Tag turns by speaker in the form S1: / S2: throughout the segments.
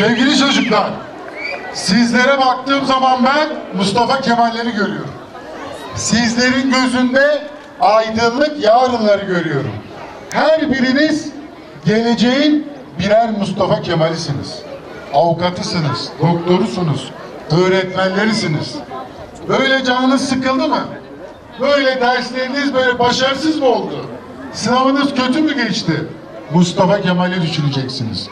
S1: Sevgili çocuklar, sizlere baktığım zaman ben Mustafa Kemal'leri görüyorum. Sizlerin gözünde aydınlık yarınları görüyorum. Her biriniz geleceğin birer Mustafa Kemal'isiniz. Avukatısınız, doktorusunuz, öğretmenlerisiniz. Böyle canınız sıkıldı mı? Böyle dersleriniz böyle başarısız mı oldu? Sınavınız kötü mü geçti? Mustafa Kemal'i düşüneceksiniz.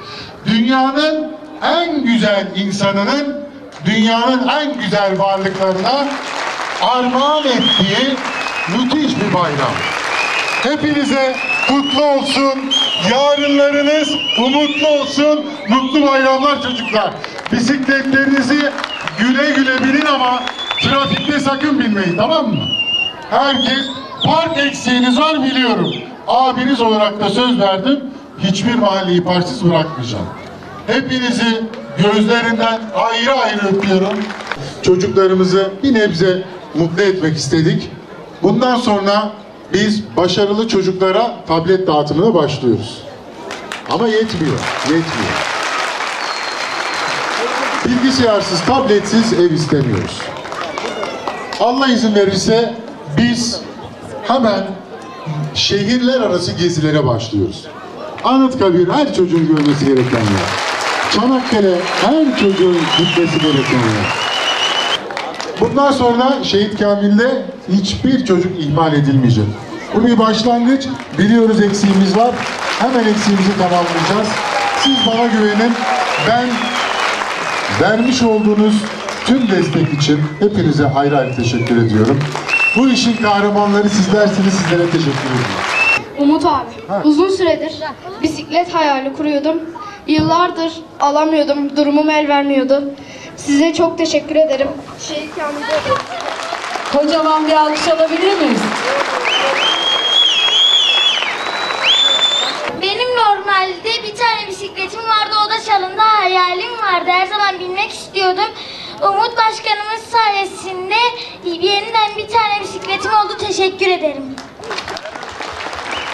S1: Dünyanın en güzel insanının dünyanın en güzel varlıklarına armağan ettiği müthiş bir bayram. Hepinize kutlu olsun. Yarınlarınız umutlu olsun. Mutlu bayramlar çocuklar. Bisikletlerinizi güle güle binin ama trafikte sakın binmeyin tamam mı? Herkes park eksiğiniz var biliyorum. Abiniz olarak da söz verdim. Hiçbir mahalleyi parksız bırakmayacağım. Hepinizi gözlerinden ayrı ayrı öpüyorum. Çocuklarımızı bir nebze mutlu etmek istedik. Bundan sonra biz başarılı çocuklara tablet dağıtımına başlıyoruz. Ama yetmiyor, yetmiyor. Bilgisayarsız, tabletsiz ev istemiyoruz. Allah izin verirse biz hemen şehirler arası gezilere başlıyoruz. Anıtkabir her çocuğun görmesi gereken yer. Çanakkale her çocuğun gitmesi gereken yer. Bundan sonra Şehit Kamil'de hiçbir çocuk ihmal edilmeyecek. Bu bir başlangıç. Biliyoruz eksiğimiz var. Hemen eksiğimizi tamamlayacağız. Siz bana güvenin. Ben vermiş olduğunuz tüm destek için hepinize ayrı ayrı teşekkür ediyorum. Bu işin kahramanları sizlersiniz. Sizlere teşekkür ediyorum.
S2: Umut abi, uzun süredir bisiklet hayali kuruyordum. Yıllardır alamıyordum, durumum el vermiyordu. Size çok teşekkür ederim. Kamil'de
S3: Kocaman bir alkış alabilir miyiz?
S4: Benim normalde bir tane bisikletim vardı o da çalındı hayalim vardı her zaman binmek istiyordum. Umut Başkanımız sayesinde yeniden bir tane bisikletim oldu teşekkür ederim.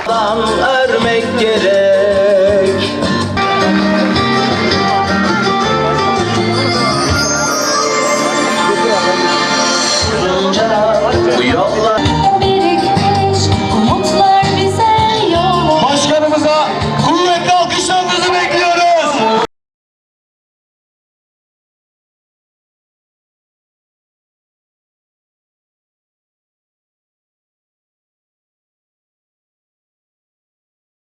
S5: Adam örmek gerek Leo.